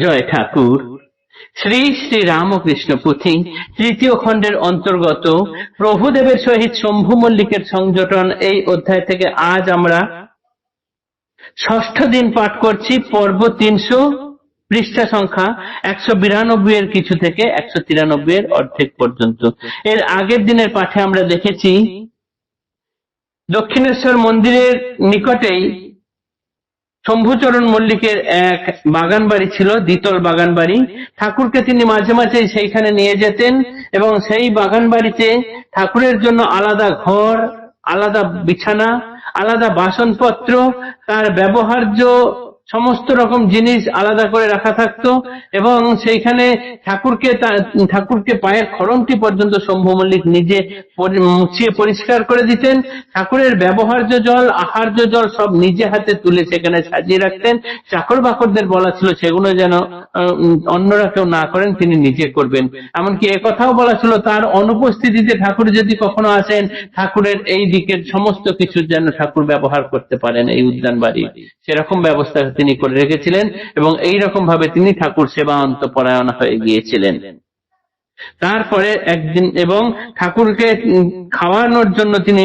জয় ঠাকুর। শ্রী শ্রী রামকৃষ্ণ পুঁথি তৃতীয় খণ্ডের অন্তর্গত প্রভুদেবের সহিত শম্ভু মল্লিকের সংযোজন এই অধ্যায় থেকে আজ আমরা ষষ্ঠ দিন পাঠ করছি, পর্ব তিনশো পৃষ্ঠা সংখ্যা একশো বিরানব্বই এর কিছু থেকে একশো তিরানব্বই এর অর্ধেক পর্যন্ত। এর আগের দিনের পাঠে আমরা দেখেছি, দক্ষিণেশ্বর মন্দিরের নিকটেই শম্ভুচরণ মল্লিকের এক বাগান বাড়ি ছিল, দ্বিতল বাগান বাড়ি ঠাকুরকে তিনি মাঝে মাঝে সেইখানে নিয়ে যেতেন এবং সেই বাগান বাড়িতে ঠাকুরের জন্য আলাদা ঘর, আলাদা বিছানা, আলাদা বাসনপত্র, তার ব্যবহার্য সমস্ত রকম জিনিস আলাদা করে রাখা থাকতো এবং সেইখানে ঠাকুরকে ঠাকুরকে পায়ের খড়মটি পর্যন্ত শম্ভু মল্লিক নিজে মুছিয়ে পরিষ্কার করে দিতেন। ঠাকুরের ব্যবহার্য জল, আহার্য জল সব নিজে হাতে তুলে সেখানে সাজিয়ে রাখতেন। চাকর বাকরদের বলা ছিল, সেগুলো যেন অন্যরা কেউ না করেন, তিনি নিজে করবেন। এমনকি কথাও বলা ছিল, তার অনুপস্থিতিতে ঠাকুর যদি কখনো আসেন, ঠাকুরের এই দিকের সমস্ত কিছু যেন ঠাকুর ব্যবহার করতে পারেন এই উদ্যান বাড়ি। সেরকম ব্যবস্থা তিনি করে রেখেছিলেন এবং এই রকম ভাবে তিনি ঠাকুর সেবা অন্তপরায়ণ হয়ে গিয়েছিলেন। তারপরে একদিন এবং ঠাকুরকে খাওয়ানোর জন্য তিনি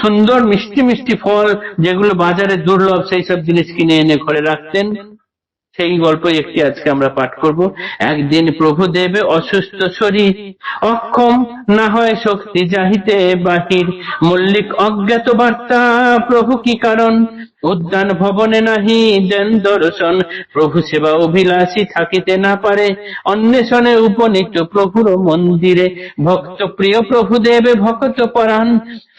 সুন্দর মিষ্টি মিষ্টি ফল যেগুলো বাজারে দুর্লভ সেই সব জিনিস কিনে এনে ঘরে রাখতেন। সেই গল্পই একটি আজকে আমরা পাঠ করব। একদিন প্রভু দেবে অসুস্থ শরীর, অক্ষম না হয় শক্তি যাহিতে বাহির। মল্লিক অজ্ঞাত বার্তা, প্রভু কি কারণ? উদ্যান ভবনে নাহি দেন দর্শন। প্রভু সেবা অভিলাষী থাকিতে না পারে। অন্বেষণে উপনীত প্রভুর মন্দিরে। ভক্ত প্রিয় প্রভু দেবে ভক্ত পরাণ।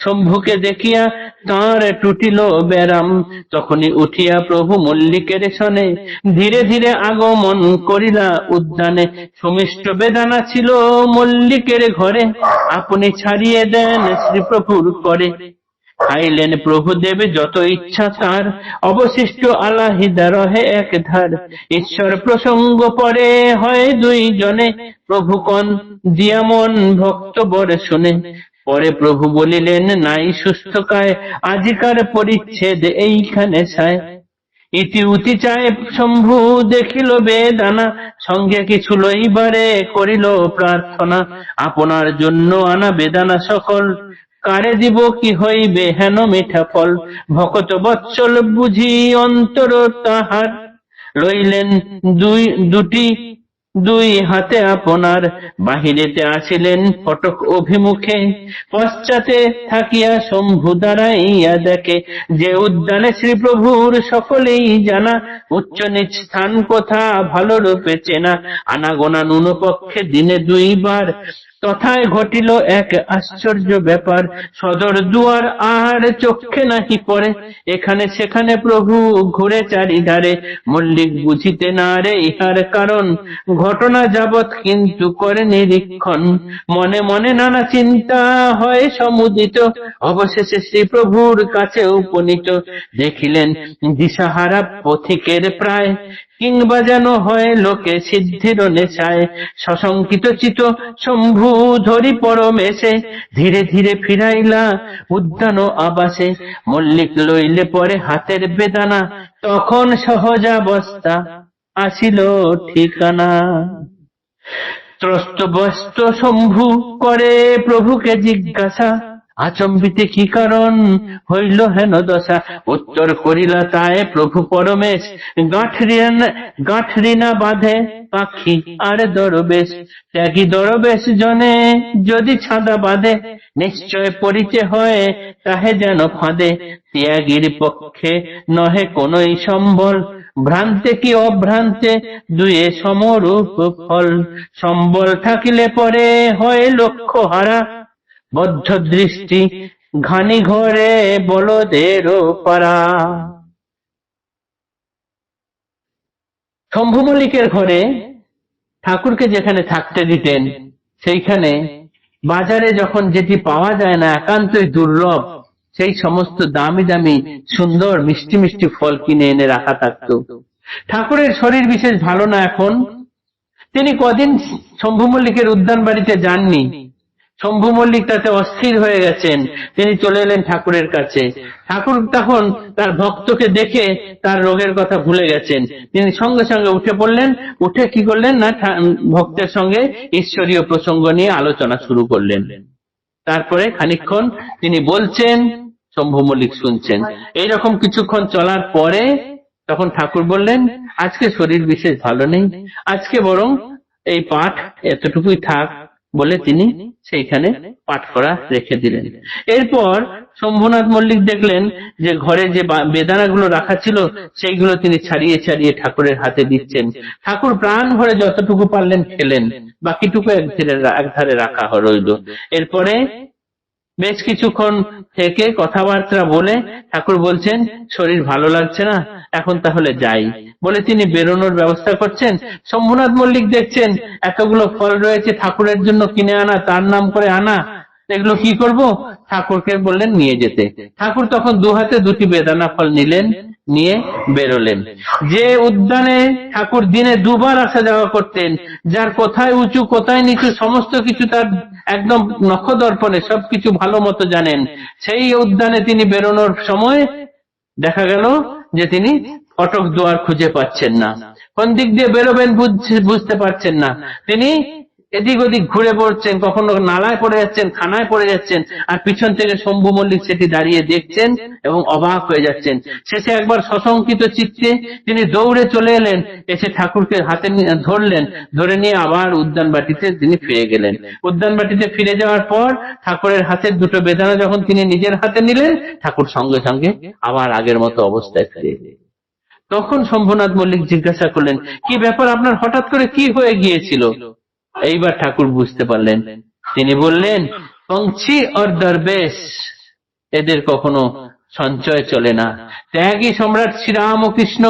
শম্ভুকে দেখিয়া তাঁর টুটিল ব্যারাম তখনই উঠিয়া প্রভু মল্লিকের সনে ধীরে ধীরে আগমন করিলা উদ্যানে। সুমিষ্ট বেদানা ছিল মল্লিকের ঘরে। আপনি ছাড়িয়ে দেন শ্রীপ্রভুর করে। খাইলেন প্রভু দেবে যত ইচ্ছা তার। অবশিষ্ট আলাহিদা রহে এক ধার। ঈশ্বর প্রসঙ্গ পরে হয় দুই জনে। প্রভু কন দিয়ামন ভক্ত বরে শুনে। পরে প্রভু বলিলেন, নাই সুস্থ কায় আজিকার পরিচ্ছেদ এইখানে সায় ইতি উতি চায় শম্ভু, দেখিল বেদানা। সঙ্গে কিছু লইবারে করিল প্রার্থনা। আপনার জন্য আনা বেদানা সকল। কারে দিব কি হইবে হেন মিঠা ফল? ভকত বৎসল বুঝি অন্তর তাহার। লইলেন দুই, দুটি, দুই হাতে আপনার। বাহিরেতে আসিলেন ফটক অভিমুখে। পশ্চাতে থাকিয়া শম্ভু দাঁড়াইয়া দেখে যে উদ্যানে শ্রীপ্রভুর সকলেই জানা, উচ্চ নিচ স্থান কোথা ভালো রূপে চেনা। আনাগোনা নুনপক্ষে দিনে দুইবার তথায় ঘটিল এক আশ্চর্য ব্যাপার। সদর দুয়ার আর চক্ষে নাহি পড়ে। এখানে সেখানে প্রভু ঘুরে চারিধারে। মল্লিক বুঝিতে না রে ইহার কারণ। ঘটনা যাবৎ কিন্তু করে নিরীক্ষণ। মনে মনে নানা চিন্তা হয় সমুদিত। অবশেষে শ্রী প্রভুর কাছে উপনীত। দেখিলেন দিশাহারা পথিকের প্রায়। কিংবা যেন হয় লোকে সিদ্ধির নেশায়। সশঙ্কিত চিত শম্ভু ধরি পরমেশে, ধীরে ধীরে ফিরাইলা উদ্যান আবাসে। মল্লিক লইলে পরে হাতের বেদানা, তখন সহজাবস্থা আসিল ঠিকানা। ত্রস্ত বস্ত শম্ভু করে প্রভুকে জিজ্ঞাসা আচম্বিতে কি কারণ? হইল হেন দশা। উত্তর করিলা তাই প্রভু পরমেশ। গাঁঠরিন গাঁঠরিনা বাঁধে পাখি আর দরবেশ। ত্যাগী দরবেশ জনে যদি ছাদা বাঁধে, নিশ্চয় পরিচয় হয় তাহে যেন ফাঁদে। ত্যাগীর পক্ষে নহে কোনই সম্বল। ভ্রান্তে কি অভ্রান্তে দুয়ে সমরূপ ফল। সম্বল থাকিলে পরে হয় লক্ষ্য হারা। বদ্ধ দৃষ্টি ঘানি ঘরে বলদেরও পারা শম্ভু মল্লিকের ঘরে ঠাকুরকে যেখানে থাকতে দিতেন, সেইখানে বাজারে যখন যেটি পাওয়া যায় না, একান্তই দুর্লভ, সেই সমস্ত দামি দামি সুন্দর মিষ্টি মিষ্টি ফল কিনে এনে রাখা থাকত। ঠাকুরের শরীর বিশেষ ভালো না এখন। তিনি কদিন শম্ভু মল্লিকের উদ্যান বাড়িতে যাননি। শম্ভু মল্লিক তাতে অস্থির হয়ে গেছেন। তিনি চলে এলেন ঠাকুরের কাছে। ঠাকুর তখন তার ভক্তকে দেখে তার রোগের কথা ভুলে গেছেন। তিনি সঙ্গে সঙ্গে উঠে পড়লেন। উঠে কি করলেন না ভক্তের সঙ্গে ঈশ্বরীয় প্রসঙ্গ নিয়ে আলোচনা শুরু করলেন। তারপরে খানিকক্ষণ তিনি বলছেন, শম্ভু মল্লিক শুনছেন। এইরকম কিছুক্ষণ চলার পরে তখন ঠাকুর বললেন, আজকে শরীর বিশেষ ভালো নেই। আজকে বরং এই পাঠ এতটুকুই থাক। বলে তিনি সেইখানে পাঠ করা রেখে দিলেন। এরপর শম্ভুনাথ মল্লিক দেখলেন যে ঘরে যে বা- বেদানাগুলো রাখা ছিল সেইগুলো তিনি ছাড়িয়ে ছাড়িয়ে ঠাকুরের হাতে দিচ্ছেন। ঠাকুর প্রাণ ভরে যতটুকু পারলেন খেলেন বাকিটুকু এক ধারে এক ধারে রাখা রইল। এরপরে বেশ কিছুক্ষণ থেকে কথাবার্তা বলে ঠাকুর বলছেন, শরীর ভালো লাগছে না, এখন তাহলে যাই। বলে তিনি বেরোনোর ব্যবস্থা করছেন। শম্ভুনাথ মল্লিক দেখছেন, এতগুলো ফল রয়েছে ঠাকুরের জন্য কিনে আনা, তার নাম করে আনা। এগুলো কি করব? ঠাকুরকে বললেন নিয়ে যেতে। ঠাকুর তখন দু হাতে দুটি বেদানা ফল নিলেন, নিয়ে বেরোলেন। যে উদ্যানে ঠাকুর দিনে দুবার আসা যাওয়া করতেন, যার কোথায় উঁচু, কোথায় নিচু, সমস্ত কিছু তার একদম নখদর্পণে সবকিছু ভালো মতো জানেন। সেই উদ্যানে তিনি বেরোনোর সময় দেখা গেল যে তিনি অটক দুয়ার খুঁজে পাচ্ছেন না। কোন দিক দিয়ে বেরোবেন বুঝ- বুঝতে পারছেন না। তিনি এদিক ওদিক ঘুরে পড়ছেন, কখনো নালায় পড়ে যাচ্ছেন, খানায় পড়ে যাচ্ছেন, আর পিছন থেকে শম্ভু মল্লিক সেটি দাঁড়িয়ে দেখছেন এবং অবাক হয়ে যাচ্ছেন। শেষে একবার সশঙ্কিত চিত্তে তিনি দৌড়ে চলে এলেন, এসে ঠাকুরকে হাতে ধরলেন, ধরে নিয়ে আবার উদ্যান বাটিতে তিনি ফিরে গেলেন। উদ্যান বাটিতে ফিরে যাওয়ার পর ঠাকুরের হাতের দুটো বেদানা যখন তিনি নিজের হাতে নিলেন, ঠাকুর সঙ্গে সঙ্গে আবার আগের মতো অবস্থায় ফিরে তখন শম্ভুনাথ মল্লিক জিজ্ঞাসা করলেন, কি ব্যাপার আপনার? হঠাৎ করে কি হয়ে গিয়েছিল? এইবার ঠাকুর বুঝতে পারলেন। তিনি বললেন পঙ্ছি আর দরবেশ, এদের কখনো সঞ্চয় চলে না। ত্যাগী সম্রাট শ্রীরাম ও কৃষ্ণ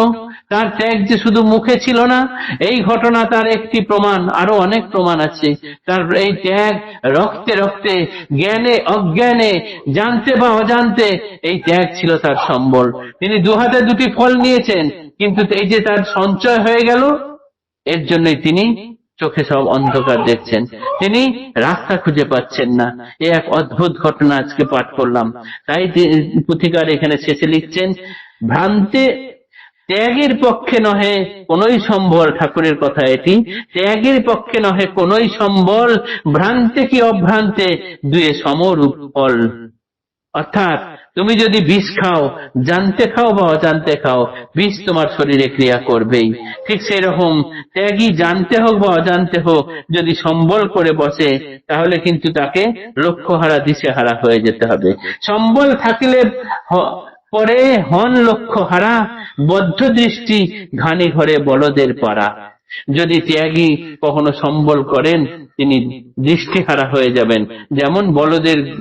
তার ত্যাগ যে শুধু মুখে ছিল না, এই ঘটনা তার একটি প্রমাণ, আরও অনেক প্রমাণ আছে। তার এই ত্যাগ রক্তে রক্তে, জ্ঞানে অজ্ঞানে, জানতে বা অজান্তে, এই ত্যাগ ছিল তার সম্বল। তিনি দু হাতে দুটি ফল নিয়েছেন, কিন্তু এই যে তার সঞ্চয় হয়ে গেল, এর জন্যই তিনি চোখে সব অন্ধকার দেখছেন। তিনি রাস্তা খুঁজে পাচ্ছেন না। এ এক অদ্ভুত ঘটনা আজকে পাঠ করলাম। তাই পুথিকার এখানে শেষে লিখছেন, ভ্রান্তে ত্যাগের পক্ষে নহে কোনই সম্বল। ঠাকুরের কথা এটি। ত্যাগের পক্ষে নহে কোনই সম্বল। ভ্রান্তে কি অভ্রান্তে দুয়ে সমরূপ ফল। অর্থাৎ তুমি যদি বিষ খাও, জানতে খাও বা অজান্তে খাও, বিষ তোমার শরীরে ক্রিয়া করবেই। ঠিক সেই রকম ত্যাগী জানতে হোক বা অজান্তে হোক, যদি সম্বল করে বসে, তাহলে কিন্তু তাকে লক্ষ্যহারা, দিশেহারা হয়ে যেতে হবে। সম্বল থাকলে পরে হন লক্ষ্য হারা বদ্ধ দৃষ্টি ঘানি ঘরে বলদের পাড়া। যদি ত্যাগী কখনো সম্বল করেন, তিনি দৃষ্টিহারা হয়ে যাবেন। যেমন বলদের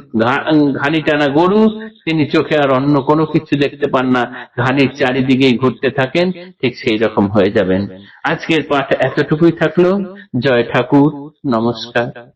ঘানি টানা গরু, তিনি চোখে আর অন্য কোনো কিছু দেখতে পান না। ঘানির চারিদিকেই ঘুরতে থাকেন, ঠিক সেই রকম হয়ে যাবেন। আজকের পাঠ এতটুকুই থাকল। জয় ঠাকুর, নমস্কার।